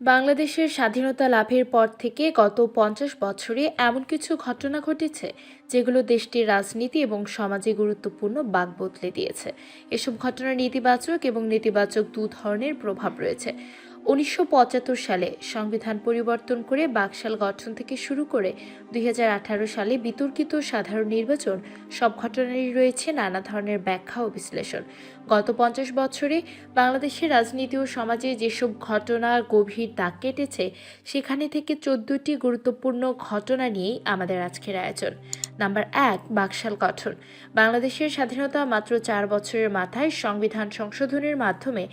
বাংলাদেশের স্বাধীনতা লাভের পর থেকে গত পঞ্চাশ বছরে এমন কিছু ঘটনা ঘটেছে যেগুলো দেশটির রাজনীতি এবং সমাজে গুরুত্বপূর্ণ বাক বদলে দিয়েছে। এসব ঘটনার নেতিবাচক এবং নেতিবাচক দু ধরনের প্রভাব রয়েছে। উনিশশো পঁচাত্তর সালে সংবিধান পরিবর্তন করে বাকশাল গঠন থেকে শুরু করে দুই হাজার আঠারো সালে বিতর্কিত সাধারণ নির্বাচন, সব ঘটনারই রয়েছে নানা ধরনের ব্যাখ্যা ও বিশ্লেষণ। গত পঞ্চাশ বছরে বাংলাদেশের রাজনীতি ও সমাজে যেসব ঘটনা গভীর দাগ কেটেছে, সেখানে থেকে চোদ্দটি গুরুত্বপূর্ণ ঘটনা নিয়েই আমাদের আজকের আয়োজন। নাম্বার এক, বাকশাল গঠন। বাংলাদেশের স্বাধীনতা মাত্র চার বছরের মাথায় সংবিধান সংশোধনের মাধ্যমে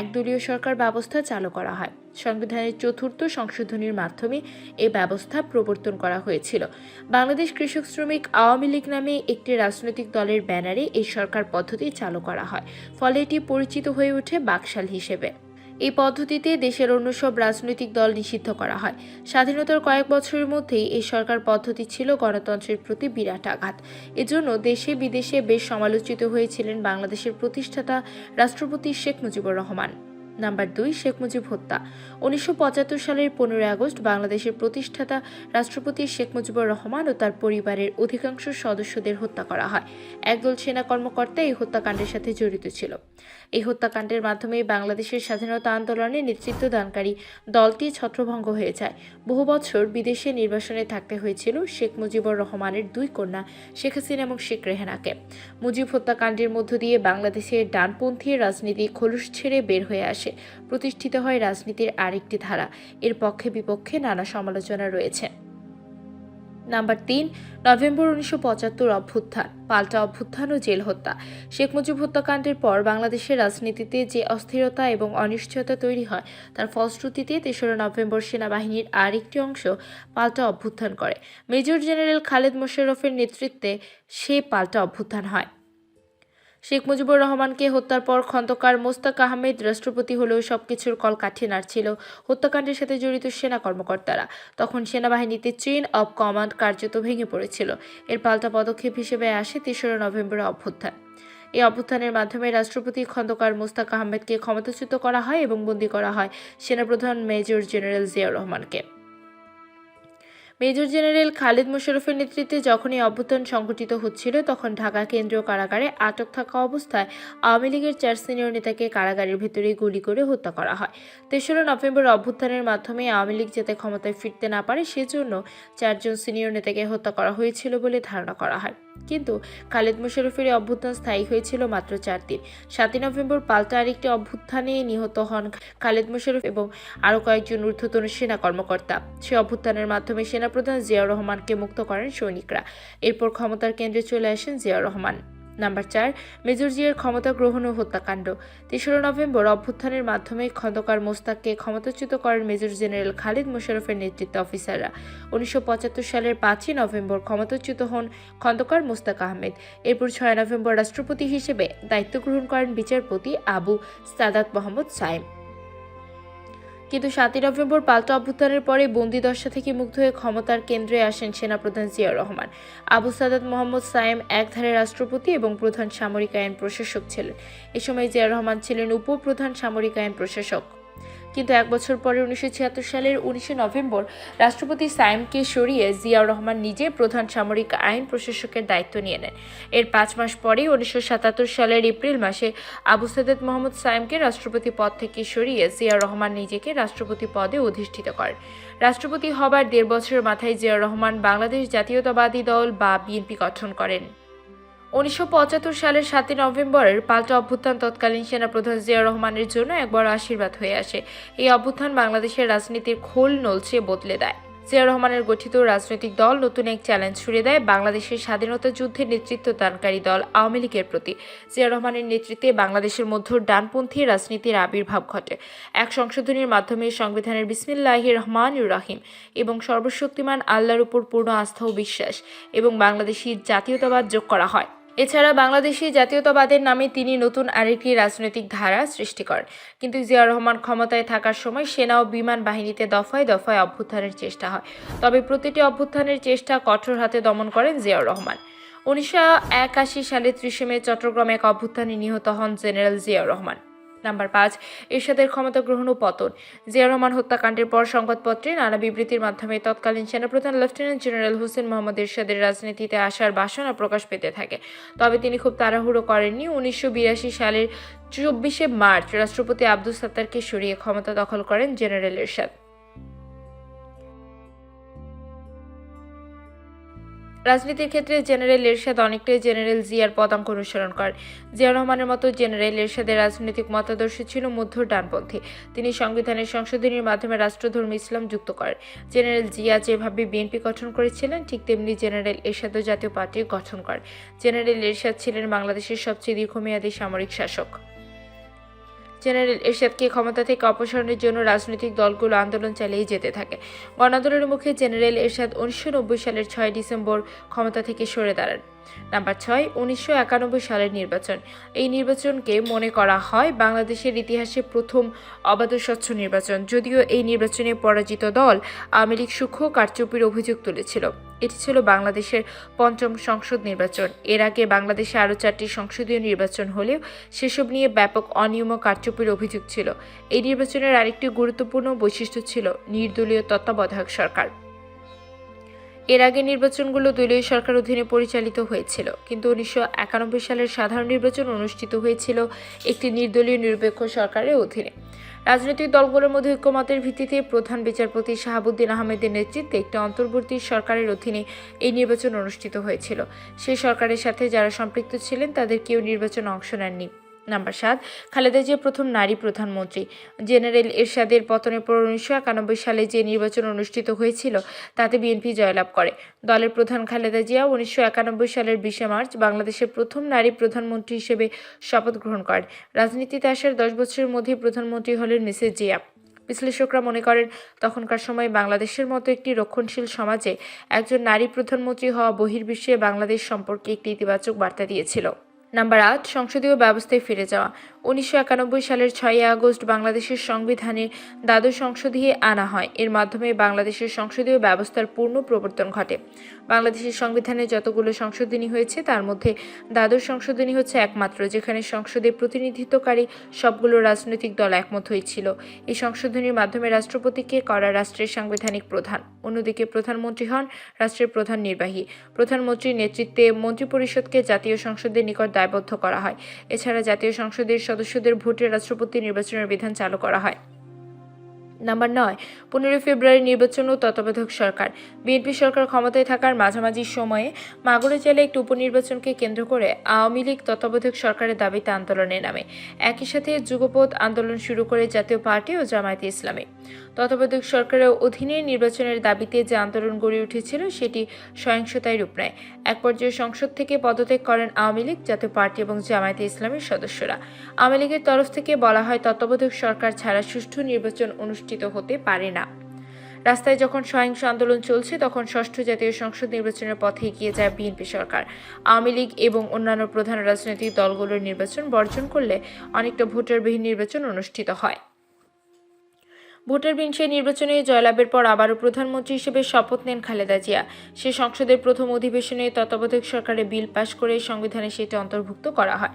একদলীয় সরকার ব্যবস্থা চালু করা হয়। সংবিধানের চতুর্থ সংশোধনীর মাধ্যমে এ ব্যবস্থা প্রবর্তন করা হয়েছিল। বাংলাদেশ কৃষক শ্রমিক আওয়ামী লীগ নামে একটি রাজনৈতিক দলের ব্যানারে এই সরকার পদ্ধতি চালু করা হয়। ফলে এটি পরিচিত হয়ে ওঠে বাকশাল হিসেবে। এই পদ্ধতিতে দেশের অন্য সব রাজনৈতিক দল নিষিদ্ধ করা হয়। স্বাধীনতার কয়েক বছরের মধ্যেই এই সরকার পদ্ধতি ছিল গণতন্ত্রের প্রতি বিরাট আঘাত। এজন্য দেশে বিদেশে বেশ সমালোচিত হয়েছিলেন বাংলাদেশের প্রতিষ্ঠাতা রাষ্ট্রপতি শেখ মুজিবুর রহমান। নাম্বার দুই, শেখ মুজিব হত্যা। উনিশশো পঁচাত্তর সালের পনেরোই আগস্ট বাংলাদেশের প্রতিষ্ঠাতা রাষ্ট্রপতি শেখ মুজিবুর রহমান ও তার পরিবারের অধিকাংশ সদস্যদের হত্যা করা হয়। একদল সেনা কর্মকর্তা এই হত্যাকাণ্ডের সাথে জড়িত ছিল। এই হত্যাকাণ্ডের মাধ্যমে বাংলাদেশের স্বাধীনতা আন্দোলনে নেতৃত্ব দানকারী দলটি ছত্রভঙ্গ হয়ে যায়। বহু বছর বিদেশে নির্বাসনে থাকতে হয়েছিল শেখ মুজিবুর রহমানের দুই কন্যা, শেখ হাসিনা এবং শেখ রেহানাকে। মুজিব হত্যাকাণ্ডের মধ্য দিয়ে বাংলাদেশের ডানপন্থী রাজনীতি খোলস ছেড়ে বের হয়ে আসে। প্রতিষ্ঠিত হয় রাজনীতির আরেকটি ধারা। এর পক্ষে বিপক্ষে নানা সমালোচনা রয়েছে। নাম্বার তিন, নভেম্বর উনিশশো পঁচাত্তর অভ্যুত্থান, পাল্টা অভ্যুত্থান ও জেল হত্যা। শেখ মুজিব হত্যাকাণ্ডের পর বাংলাদেশের রাজনীতিতে যে অস্থিরতা এবং অনিশ্চয়তা তৈরি হয়, তার ফলশ্রুতিতে তেসরা নভেম্বর সেনাবাহিনীর আরেকটি অংশ পাল্টা অভ্যুত্থান করে। মেজর জেনারেল খালেদ মোশাররফের নেতৃত্বে সে পাল্টা অভ্যুত্থান হয়। শেখ মুজিবুর রহমানকে হত্যার পর খন্দকার মোস্তাক আহমেদ রাষ্ট্রপতি হলেও সবকিছুর কল কাঠি নাড়ছিল। হত্যাকাণ্ডের সাথে জড়িত সেনা কর্মকর্তারা। তখন সেনাবাহিনীতে চেইন অব কমান্ড কার্যত ভেঙে পড়েছিল। এর পাল্টা পদক্ষেপ হিসেবে আসে তেসরা নভেম্বরের অভ্যুত্থান। এই অভ্যুত্থানের মাধ্যমে রাষ্ট্রপতি খন্দকার মোস্তাক আহমেদকে ক্ষমতাচ্যুত করা হয় এবং বন্দী করা হয় সেনাপ্রধান মেজর জেনারেল জিয়াউর রহমানকে। মেজর জেনারেল খালেদ মোশারফের নেতৃত্বে যখনই অভ্যুত্থান সংঘটিত হচ্ছিল, তখন ঢাকা কেন্দ্রীয় কারাগারে আটক থাকা অবস্থায় আওয়ামী লীগের চার সিনিয়র নেতাকে কারাগারের ভেতরে গুলি করে হত্যা করা হয়। তেসরা নভেম্বর অভ্যুত্থানের মাধ্যমে আওয়ামী লীগ যাতে ক্ষমতায় ফিরতে না পারে, সেজন্য চারজন সিনিয়র নেতাকে হত্যা করা হয়েছিল বলে ধারণা করা হয়। কিন্তু খালেদ মোশারফের অভ্যুত্থান স্থায়ী হয়েছিল মাত্র চার দিন। সাতই নভেম্বর পাল্টা আরেকটি অভ্যুত্থানে নিহত হন খালেদ মোশারফ এবং আরও কয়েকজন ঊর্ধ্বতন সেনা কর্মকর্তা। সে অভ্যুত্থানের মাধ্যমে সেনাপ্রধান জিয়াউর রহমানকে মুক্ত করেন সৈনিকরা। এরপর ক্ষমতার কেন্দ্রে চলে আসেন জিয়াউর রহমান। নাম্বার চার, মেজর জিয়ার ক্ষমতা গ্রহণ ও হত্যাকাণ্ড। তেসরা নভেম্বর অভ্যুত্থানের মাধ্যমে খন্দকার মোস্তাককে ক্ষমতাচ্যুত করেন মেজর জেনারেল খালিদ মোশাররফের নেতৃত্বে অফিসাররা। উনিশশো পঁচাত্তর সালের পাঁচই নভেম্বর ক্ষমতাচ্যুত হন খন্দকার মোস্তাক আহমেদ। এরপর ছয় নভেম্বর রাষ্ট্রপতি হিসেবে দায়িত্ব গ্রহণ করেন বিচারপতি আবু সাদাত মোহাম্মদ সাইম। কিন্তু সাতই নভেম্বর পাল্টা অভ্যুত্থানের পরে বন্দিদশা থেকে মুক্ত হয়ে ক্ষমতার কেন্দ্রে আসেন সেনাপ্রধান জিয়াউর রহমান। আবু সাদাত মোহাম্মদ সায়েম একধারে রাষ্ট্রপতি এবং প্রধান সামরিক আইন প্রশাসক ছিলেন। এ সময় জিয়াউর রহমান ছিলেন উপপ্রধান সামরিক আইন প্রশাসক। কিন্তু এক বছর পরে উনিশশো ছিয়াত্তর সালের উনিশে নভেম্বর রাষ্ট্রপতি সাইমকে সরিয়ে জিয়াউর রহমান নিজে প্রধান সামরিক আইন প্রশাসকের দায়িত্ব নিয়ে নেন। এর পাঁচ মাস পরেই উনিশশো সাতাত্তর সালের এপ্রিল মাসে আবু সাদেদ মোহাম্মদ সাইমকে রাষ্ট্রপতি পদ থেকে সরিয়ে জিয়াউর রহমান নিজেকে রাষ্ট্রপতি পদে অধিষ্ঠিত করেন। রাষ্ট্রপতি হবার দেড় বছরের মাথায় জিয়াউর রহমান বাংলাদেশ জাতীয়তাবাদী দল বা বিএনপি গঠন করেন। উনিশশো পঁচাত্তর সালের সাতই নভেম্বরের পাল্টা অভ্যুত্থান তৎকালীন সেনাপ্রধান জিয়া রহমানের জন্য এক বড় আশীর্বাদ হয়ে আসে। এই অভ্যুত্থান বাংলাদেশের রাজনীতির খোল নলছে বদলে দেয়। জিয়া রহমানের গঠিত রাজনৈতিক দল নতুন এক চ্যালেঞ্জ ছুড়ে দেয় বাংলাদেশের স্বাধীনতা যুদ্ধের নেতৃত্ব দানকারী দল আওয়ামী লীগের প্রতি। জিয়া রহমানের নেতৃত্বে বাংলাদেশের মধ্য ডানপন্থী রাজনীতির আবির্ভাব ঘটে। এক সংশোধনীর মাধ্যমে সংবিধানের বিসমিল্লাহি রহমান রাহিম এবং সর্বশক্তিমান আল্লাহর উপর পূর্ণ আস্থা ও বিশ্বাস এবং বাংলাদেশি জাতীয়তাবাদ যোগ করা হয়। এছাড়া বাংলাদেশি জাতীয়তাবাদের নামে তিনি নতুন আরেকটি রাজনৈতিক ধারা সৃষ্টি করেন। কিন্তু জিয়াউর রহমান ক্ষমতায় থাকার সময় সেনা ও বিমান বাহিনীতে দফায় দফায় অভ্যুত্থানের চেষ্টা হয়। তবে প্রতিটি অভ্যুত্থানের চেষ্টা কঠোর হাতে দমন করেন জিয়াউর রহমান। উনিশশো একাশি সালে ত্রিশে মে চট্টগ্রামে এক অভ্যুত্থানে নিহত হন জেনারেল জিয়াউর রহমান। নাম্বার পাঁচ, এরশাদের ক্ষমতা গ্রহণ ও পতন। জিয়া রহমান হত্যাকাণ্ডের পর সংবাদপত্রে নানা বিবৃতির মাধ্যমে তৎকালীন সেনাপ্রধান লেফটেন্যান্ট জেনারেল হোসেন মোহাম্মদ এরশাদের রাজনীতিতে আসার বাসনা প্রকাশ পেতে থাকে। তবে তিনি খুব তাড়াহুড়ো করেননি। উনিশশো বিরাশি সালের চব্বিশে মার্চ রাষ্ট্রপতি আব্দুল সাত্তারকে সরিয়ে ক্ষমতা দখল করেন জেনারেল এরশাদ। রাজনীতির ক্ষেত্রে জেনারেল এরশাদ অনেকটাই জেনারেল জিয়ার পদাঙ্ক অনুসরণ করেন। জিয়া রহমানের মতো জেনারেল এরশাদের রাজনৈতিক মতাদর্শ ছিল মধ্য ডানপন্থী। তিনি সংবিধানের সংশোধনীর মাধ্যমে রাষ্ট্রধর্ম ইসলাম যুক্ত করেন। জেনারেল জিয়া যেভাবে বিএনপি গঠন করেছিলেন, ঠিক তেমনি জেনারেল এরশাদও জাতীয় পার্টি গঠন করেন। জেনারেল এরশাদ ছিলেন বাংলাদেশের সবচেয়ে দীর্ঘমেয়াদী সামরিক শাসক। জেনারেল এরশাদকে ক্ষমতা থেকে অপসারণের জন্য রাজনৈতিক দলগুলো আন্দোলন চালিয়ে যেতে থাকে। গণ আন্দোলনের মুখে জেনারেল এরশাদ উনিশশো নব্বই সালের ছয় ডিসেম্বর ক্ষমতা থেকে সরে দাঁড়ান। নাম্বার ছয়, উনিশশো সালের নির্বাচন। এই নির্বাচনকে মনে করা হয় বাংলাদেশের ইতিহাসে প্রথম অবাধ স্বচ্ছ নির্বাচন। যদিও এই নির্বাচনে পরাজিত দল আওয়ামী লীগ সূক্ষ্ম কারচুপির অভিযোগ তুলেছিল। এটি ছিল বাংলাদেশের পঞ্চম সংসদ নির্বাচন। এর আগে বাংলাদেশে আরও চারটি সংসদীয় নির্বাচন হলেও সেসব নিয়ে ব্যাপক অনিয়ম ও কারচুপির অভিযোগ ছিল। এই নির্বাচনের আরেকটি গুরুত্বপূর্ণ বৈশিষ্ট্য ছিল নির্দলীয় তত্ত্বাবধায়ক সরকার। এর আগে নির্বাচনগুলো দলীয় সরকার অধীনে পরিচালিত হয়েছিল, কিন্তু উনিশশো একানব্বই সালের সাধারণ নির্বাচন অনুষ্ঠিত হয়েছিল একটি নির্দলীয় নিরপেক্ষ সরকারের অধীনে। রাজনৈতিক দলগুলোর মধ্যে ঐক্যমতের ভিত্তিতে প্রধান বিচারপতি শাহাবুদ্দিন আহমেদের নেতৃত্বে একটি অন্তর্বর্তী সরকারের অধীনে এই নির্বাচন অনুষ্ঠিত হয়েছিল। সেই সরকারের সাথে যারা সম্পৃক্ত ছিলেন, তাদের কেউ নির্বাচনে অংশ নেননি। নাম্বার সাত, খালেদা জিয়া প্রথম নারী প্রধানমন্ত্রী। জেনারেল এরশাদের পতনের পর উনিশশো একানব্বই সালে যে নির্বাচন অনুষ্ঠিত হয়েছিল, তাতে বিএনপি জয়লাভ করে। দলের প্রধান খালেদা জিয়া উনিশশো একানব্বই সালের বিশে মার্চ বাংলাদেশের প্রথম নারী প্রধানমন্ত্রী হিসেবে শপথ গ্রহণ করেন। রাজনীতিতে আসার দশ বছরের মধ্যেই প্রধানমন্ত্রী হলেন মিসেস জিয়া। বিশ্লেষকরা মনে করেন, তখনকার সময় বাংলাদেশের মতো একটি রক্ষণশীল সমাজে একজন নারী প্রধানমন্ত্রী হওয়া বহির্বিশ্বে বাংলাদেশ সম্পর্কে একটি ইতিবাচক বার্তা দিয়েছিল। নাম্বার আট সংসদীয় ব্যবস্থায় ফিরে যাওয়া। উনিশশো একানব্বই সালের ছয়ই আগস্ট বাংলাদেশের সংবিধানের দ্বাদশ সংশোধনী আনা হয়। এর মাধ্যমে বাংলাদেশের সংসদীয় ব্যবস্থার পূর্ণ প্রবর্তন ঘটে। বাংলাদেশের সংবিধানে যতগুলো সংশোধনী হয়েছে, তার মধ্যে দ্বাদশ সংশোধনী হচ্ছে একমাত্র, যেখানে সংসদে প্রতিনিধিত্বকারী সবগুলো রাজনৈতিক দল একমত হয়েছিল। এই সংশোধনীর মাধ্যমে রাষ্ট্রপতিকে করা রাষ্ট্রের সাংবিধানিক প্রধান। অন্যদিকে প্রধানমন্ত্রী হন রাষ্ট্রের প্রধান নির্বাহী। প্রধানমন্ত্রীর নেতৃত্বে মন্ত্রিপরিষদকে জাতীয় সংসদের নিকট দায়বদ্ধ করা হয়। এছাড়া জাতীয় সংসদের সদস্যদের ভোটে রাষ্ট্রপতি নির্বাচনের বিধান চালু করা হয়। নাম্বার নয়, পনেরোই ফেব্রুয়ারি নির্বাচন ও তত্ত্বাবধায়ক সরকার। বিএনপি সরকার ক্ষমতায় থাকার মাঝামাঝি সময়ে মাগুরা জেলায় একটি উপনির্বাচনকে কেন্দ্র করে আওয়ামী লীগ তত্ত্বাবধায়ক সরকারের দাবিতে আন্দোলনে নামে। একই সাথে যুগপথ আন্দোলন শুরু করে জাতীয় পার্টি ও জামায়াতে ইসলামী। তত্ত্বাবধায়ক সরকারের অধীনে নির্বাচনের দাবিতে যে আন্দোলন গড়ে উঠেছিল সেটি সহিংসতায় রূপ নেয়। এক পর্যায়ে সংসদ থেকে পদত্যাগ করেন আওয়ামী লীগ, জাতীয় পার্টি এবং জামায়াতে ইসলামের সদস্যরা। আওয়ামী লীগের তরফ থেকে বলা হয়, তত্ত্বাবধায়ক সরকার ছাড়া সুষ্ঠু নির্বাচন অনুষ্ঠিত হতে পারে না। রাস্তায় যখন সহিংস আন্দোলন চলছে, তখন ষষ্ঠ জাতীয় সংসদ নির্বাচনের পথে এগিয়ে যায় বিএনপি সরকার। আওয়ামী লীগ এবং অন্যান্য প্রধান রাজনৈতিক দলগুলোর নির্বাচন বর্জন করলে অনেকটা ভোটারবিহীন নির্বাচন অনুষ্ঠিত হয়। ভোটার বিন সেই নির্বাচনে জয়লাভের পর আবারও প্রধানমন্ত্রী হিসেবে শপথ নেন খালেদা জিয়া। সে সংসদের প্রথম অধিবেশনে তত্ত্বাবধায়ক সরকারের বিল পাশ করে সংবিধানে সেটি অন্তর্ভুক্ত করা হয়।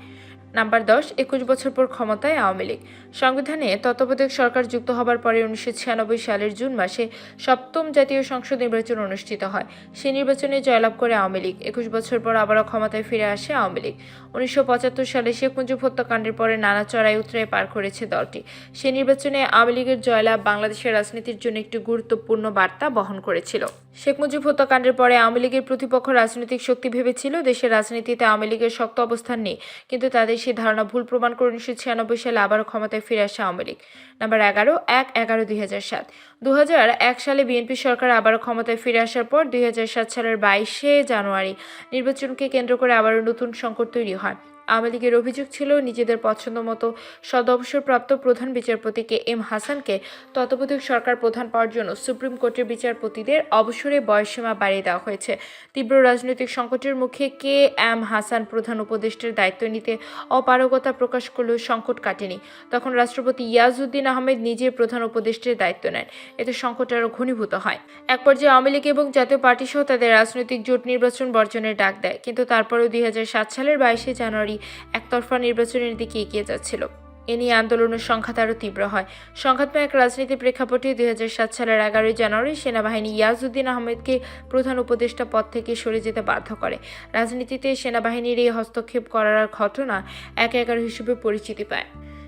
নাম্বার দশ, একুশ বছর পর ক্ষমতায় আওয়ামী লীগ। সংবিধানে তত্ত্বাবধায়ক সরকার যুক্ত হবার পরে উনিশশো ছিয়ানব্বই সালের জুন মাসে সপ্তম জাতীয় সংসদ নির্বাচন অনুষ্ঠিত হয়। সেই নির্বাচনে জয়লাভ করে আওয়ামী লীগ। একুশ বছর পর আবারও ক্ষমতায় ফিরে আসে আওয়ামী লীগ। উনিশশো পঁচাত্তর সালে শেখ মুজিব হত্যাকাণ্ডের পরে নানা চড়াই উতরাই পার করেছে দলটি। সেই নির্বাচনে আওয়ামী লীগের জয়লাভ বাংলাদেশের রাজনীতির জন্য একটি গুরুত্বপূর্ণ বার্তা বহন করেছিল। শেখ মুজিব হত্যাকাণ্ডের পরে আওয়ামী লীগের প্রতিপক্ষ রাজনৈতিক শক্তি ভেবেছিল দেশের রাজনীতিতে আওয়ামী লীগের শক্ত অবস্থান নেই, কিন্তু তাদের সেই ধারণা ভুল প্রমাণ করে উনিশশো ছিয়ানব্বই সালে আবারও ক্ষমতায় ফিরে আসে আওয়ামী লীগ। নাম্বার এগারো, এক এগারো দুই হাজার সাত। দু হাজার এক সালে বিএনপি সরকার আবারও ক্ষমতায় ফিরে আসার পর দুই হাজার সাত সালের বাইশে জানুয়ারি নির্বাচনকে কেন্দ্র করে আবারও নতুন সংকট তৈরি হয়। আওয়ামী লীগের অভিযোগ ছিল, নিজেদের পছন্দ মতো সদবসরপ্রাপ্ত প্রধান বিচারপতি কে এম হাসানকে তত্ত্বাবধায়ক সরকার প্রধান পাওয়ার জন্য সুপ্রিম কোর্টের বিচারপতিদের অবসরে বয়সসীমা বাড়িয়ে দেওয়া হয়েছে। তীব্র রাজনৈতিক সংকটের মুখে কে এম হাসান প্রধান উপদেষ্টার দায়িত্ব নিতে অপারগতা প্রকাশ করলেও সংকট কাটেনি। তখন রাষ্ট্রপতি ইয়াজউদ্দিন আহমেদ নিজে প্রধান উপদেষ্টার দায়িত্ব নেন। এতে সংকট আরও ঘনীভূত হয়। এক পর্যায়ে আওয়ামী লীগ এবং জাতীয় পার্টি সহ তাদের রাজনৈতিক জোট নির্বাচন বর্জনের ডাক দেয়। কিন্তু তারপরেও দুই হাজার সাত সালের বাইশে জানুয়ারি একতরফা নির্বাচনের দিকে এগিয়ে যাচ্ছিল। এ নিয়ে আন্দোলনের সংঘাত আরও তীব্র হয়। সংঘাতময় এক রাজনীতি প্রেক্ষাপটে দুই সাত সালের এগারোই জানুয়ারি সেনাবাহিনী ইয়াজউদ্দিন আহমেদকে প্রধান উপদেষ্টা পদ থেকে সরে যেতে বাধ্য করে। রাজনীতিতে সেনাবাহিনীর এই হস্তক্ষেপ করার ঘটনা এক এগারো হিসেবে পরিচিতি পায়।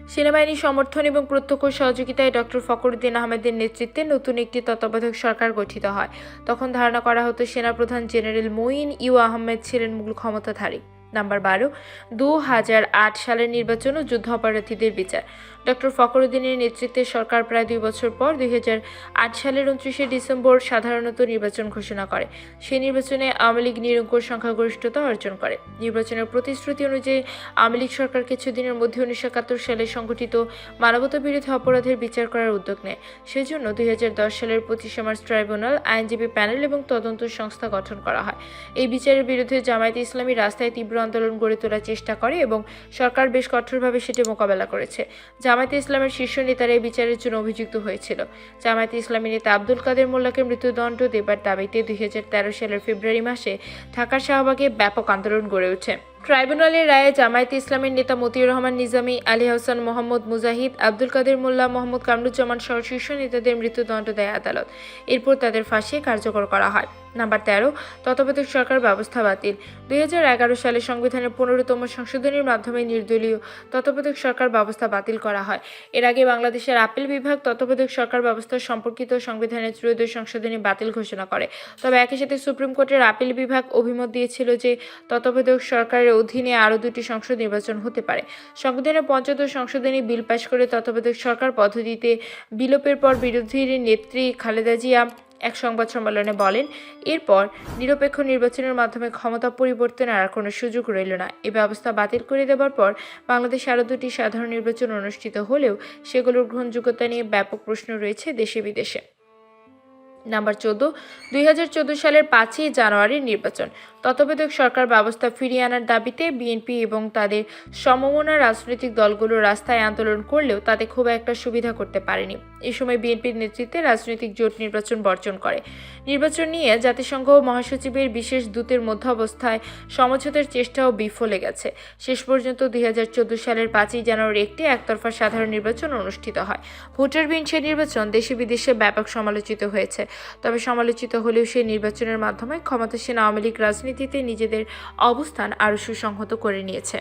সেনাবাহিনীর সমর্থন এবং প্রত্যক্ষ সহযোগিতায় ডক্টর ফখরুদ্দিন আহমেদের নেতৃত্বে নতুন একটি তত্ত্বাবধায়ক সরকার গঠিত হয়। তখন ধারণা করা হতো, সেনাপ্রধান জেনারেল মঈন ইউ আহমেদ ছিলেন মূল ক্ষমতাধারী। নাম্বার বারো দু হাজার আট সালের নির্বাচন ও যুদ্ধ অপরাধীদের বিচার। ডক্টর ফখরুদ্দিনের নেতৃত্বে সরকার প্রায় দুই বছর পর দুই হাজার আট সালের উনত্রিশে ডিসেম্বর সাধারণত নির্বাচন ঘোষণা করে। সেই নির্বাচনে আওয়ামী লীগ নিরঙ্কুশ সংখ্যাগরিষ্ঠতা অর্জন করে। নির্বাচনের প্রতিশ্রুতি অনুযায়ী আওয়ামী লীগ সরকার কিছুদিনের মধ্যে উনিশশো একাত্তর সালে সংঘটিত মানবতা বিরোধী অপরাধের বিচার করার উদ্যোগ নেয়। সেজন্য দুই হাজার দশ সালের পঁচিশে মার্চ ট্রাইব্যুনাল, আইনজীবী প্যানেল এবং তদন্ত সংস্থা গঠন করা হয়। এই বিচারের বিরুদ্ধে জামায়াতে ইসলামী রাস্তায় তীব্র আন্দোলন গড়ে তোলার চেষ্টা করে এবং সরকার বেশ কঠোরভাবে সেটি মোকাবেলা করেছে। জামায়াতে ইসলামের শীর্ষ নেতারা এই বিচারের জন্য অভিযুক্ত হয়েছিল। জামায়াতে ইসলামী নেতা আব্দুল কাদের মোল্লাকে মৃত্যুদণ্ড দেবার দাবিতে দুই হাজার তেরো সালের ফেব্রুয়ারি মাসে ঢাকার শাহবাগে ব্যাপক আন্দোলন গড়ে ওঠে। ট্রাইব্যুনালের রায়ে জামায়াতে ইসলামের নেতা মতিউর রহমান, নিজামী আলী হাসান, মোহাম্মদ মুজাহিদ, আব্দুল কাদের মোল্লা, মোহাম্মদ কামরুজ্জামান সহ শীর্ষ নেতাদের মৃত্যুদণ্ড দেয় আদালত। এরপর তাদের ফাঁসি কার্যকর করা হয়। নাম্বার তেরো, তত্ত্বাবধায়ক সরকার ব্যবস্থা বাতিল। দুই হাজার সালে সংবিধানের পনেরোতম সংশোধনীর মাধ্যমে নির্দলীয় তত্ত্বাবধায়ক সরকার ব্যবস্থা বাতিল করা হয়। এর আগে বাংলাদেশের আপিল বিভাগ তত্ত্বাবধায়ক সরকার ব্যবস্থা সম্পর্কিত সংবিধানের ত্রয়োদশ সংশোধনী বাতিল ঘোষণা করে। তবে একই সাথে সুপ্রিম কোর্টের আপিল বিভাগ অভিমত দিয়েছিল যে তত্ত্বাবধায়ক সরকারের অধীনে আরও দুটি সংসদ নির্বাচন হতে পারে। সংবিধানের পঞ্চদশ সংশোধনী বিল পাশ করে তত্ত্বাবধায়ক সরকার পদ্ধতিতে বিলোপের পর বিরোধীর নেত্রী খালেদা জিয়া এক সংবাদ সম্মেলনে বলেন, এরপর নিরপেক্ষ নির্বাচনের মাধ্যমে ক্ষমতা পরিবর্তনের আর কোনো সুযোগ রইল না। এ ব্যবস্থা বাতিল করে দেওয়ার পর বাংলাদেশে আরও দুটি সাধারণ নির্বাচন অনুষ্ঠিত হলেও সেগুলোর গ্রহণযোগ্যতা নিয়ে ব্যাপক প্রশ্ন রয়েছে দেশে বিদেশে নাম্বার চোদ্দ, দুই সালের পাঁচই জানুয়ারির নির্বাচন। তত্ত্বাবধায়ক সরকার ব্যবস্থা ফিরিয়ে আনার দাবিতে বিএনপি এবং তাদের সমমনা রাজনৈতিক দলগুলো রাস্তায় আন্দোলন করলেও তাতে খুব একটা সুবিধা করতে পারেনি। এই সময় বিএনপির নেতৃত্বে রাজনৈতিক জোট নির্বাচন বর্জন করে। নির্বাচন নিয়ে জাতিসংঘ মহাসচিবের বিশেষ দূতের মধ্য অবস্থায় সমঝোতার চেষ্টাও বিফলে গেছে। শেষ পর্যন্ত দুই হাজার চোদ্দ সালের পাঁচই জানুয়ারি একটি একতরফা সাধারণ নির্বাচন অনুষ্ঠিত হয়। ভোটারবিহীন সে নির্বাচন দেশে বিদেশে ব্যাপক সমালোচিত হয়েছে। তবে সমালোচিত হলেও সেই নির্বাচনের মাধ্যমে ক্ষমতাসীন আওয়ামী লীগ রাজনীতিতে নিজেদের অবস্থান আরও সুসংহত করে নিয়েছে।